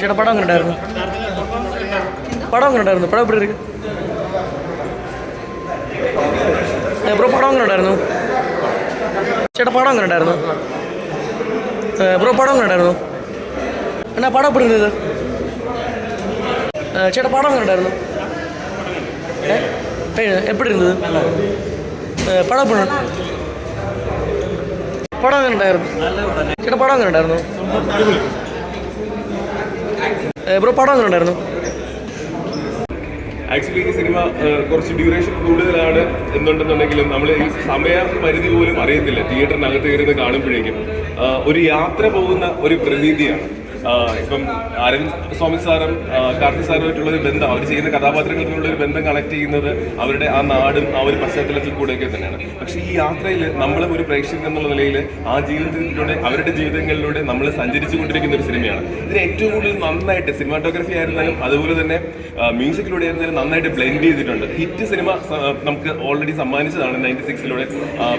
ചേട്ടാ പടം എങ്ങനെ ഉണ്ടായിരുന്നു? പടം എങ്ങനെ ഉണ്ടായിരുന്നു? പടം എപ്പടി ഇരിക്കും? ബ്രോ പടം എങ്ങനെ ഉണ്ടായിരുന്നു? ചേട്ടാ പടം എങ്ങനെ ഉണ്ടായിരുന്നു? ബ്രോ പടം എങ്ങനെ ഉണ്ടായിരുന്നു? എന്നാ പടം എപ്പടി ഇരുന്നത് ചേട്ടാ പടം എങ്ങനെ ഉണ്ടായിരുന്നു? എപ്പടി ഇരുന്നത് പടം പടം എങ്ങനെ ഉണ്ടായിരുന്നു? ചേട്ടാ പടം എങ്ങനെ ഉണ്ടായിരുന്നു? ബ്രോ പടം ഉണ്ടായിരുന്നു ആക്ച്വലി ഈ സിനിമ കുറച്ച് ഡ്യൂറേഷൻ കൂടുതലാണ് എന്നുണ്ടെന്നുണ്ടെങ്കിലും നമ്മൾ ഈ സമയ പരിധി പോലും അറിയത്തില്ല. തിയേറ്ററിനകത്ത് കയറി കാണുമ്പോഴേക്കും. ഒരു യാത്ര പോകുന്ന ഒരു പ്രതീതിയാണ്. ഇപ്പം അരവിന്ദ് സ്വാമി സാറും കാർത്തി സാറുമായിട്ടുള്ള ഒരു ബന്ധം അവർ ചെയ്യുന്ന കഥാപാത്രങ്ങൾ തമ്മിലുള്ള ഒരു ബന്ധം കണക്ട് ചെയ്യുന്നത് അവരുടെ ആ നാടും ആ ഒരു പശ്ചാത്തലത്തിൽ കൂടെയൊക്കെ തന്നെയാണ്. പക്ഷേ ഈ യാത്രയിൽ നമ്മളും ഒരു പ്രേക്ഷകൻ എന്നുള്ള നിലയിൽ ആ ജീവിതത്തിലൂടെ അവരുടെ ജീവിതങ്ങളിലൂടെ നമ്മൾ സഞ്ചരിച്ചു കൊണ്ടിരിക്കുന്ന ഒരു സിനിമയാണ്. ഇതിന് ഏറ്റവും കൂടുതൽ നന്നായിട്ട് സിനിമാറ്റോഗ്രഫി ആയിരുന്നാലും അതുപോലെ തന്നെ മ്യൂസിക്കിലൂടെ ആയിരുന്നാലും നന്നായിട്ട് ബ്ലെൻഡ് ചെയ്തിട്ടുണ്ട്. ഹിറ്റ് സിനിമ നമുക്ക് ഓൾറെഡി സമ്മാനിച്ചതാണ് നയന്റി സിക്സിലൂടെ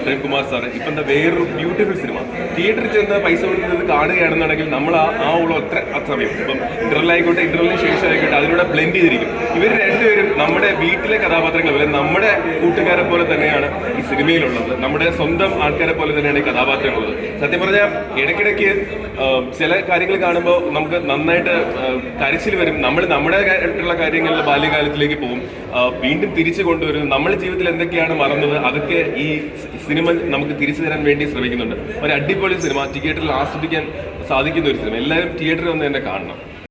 പ്രേംകുമാർ സാർ ഇപ്പം എന്താ വേറൊരു ബ്യൂട്ടിഫുൾ സിനിമ. തിയേറ്ററിൽ ചെന്ന് പൈസ കൊടുക്കുന്നത് കാണുകയാണെന്നുണ്ടെങ്കിൽ നമ്മൾ ആ ആ ഉള്ള ഒത്ര സമയം. ഇപ്പം ഇന്റർവൽ ആയിക്കോട്ടെ ഇന്റർവലിന് ശേഷം ആയിക്കോട്ടെ അതിലൂടെ ബ്ലെൻഡ് ചെയ്തിരിക്കും. ഇവർ രണ്ടുപേരും നമ്മുടെ വീട്ടിലെ കഥാപാത്രങ്ങൾ പോലെ നമ്മുടെ കൂട്ടുകാരെ പോലെ തന്നെയാണ് ഈ സിനിമയിലുള്ളത്. നമ്മുടെ സ്വന്തം ആൾക്കാരെ പോലെ തന്നെയാണ് ഈ കഥാപാത്രങ്ങളുള്ളത്. സത്യം പറഞ്ഞാൽ ഇടയ്ക്കിടയ്ക്ക് ചില കാര്യങ്ങൾ കാണുമ്പോൾ നമുക്ക് നന്നായിട്ട് കരച്ചിൽ വരും. നമ്മൾ നമ്മുടെ ആയിട്ടുള്ള കാര്യങ്ങളിൽ ബാല്യകാലത്തിലേക്ക് പോകും. വീണ്ടും തിരിച്ചു കൊണ്ടുവരും. നമ്മൾ ജീവിതത്തിൽ എന്തൊക്കെയാണ് മറന്നത്? അതൊക്കെ ഈ സിനിമ നമുക്ക് തിരിച്ചു തരാൻ വേണ്ടി ശ്രമിക്കുന്നുണ്ട്. ഒരു അടിപൊളി സിനിമ. തിയേറ്ററിൽ ആസ്വദിക്കാൻ സാധിക്കുന്ന ഒരു സിനിമ. എല്ലാവരും തിയേറ്ററിൽ വന്ന് തന്നെ കാണണം.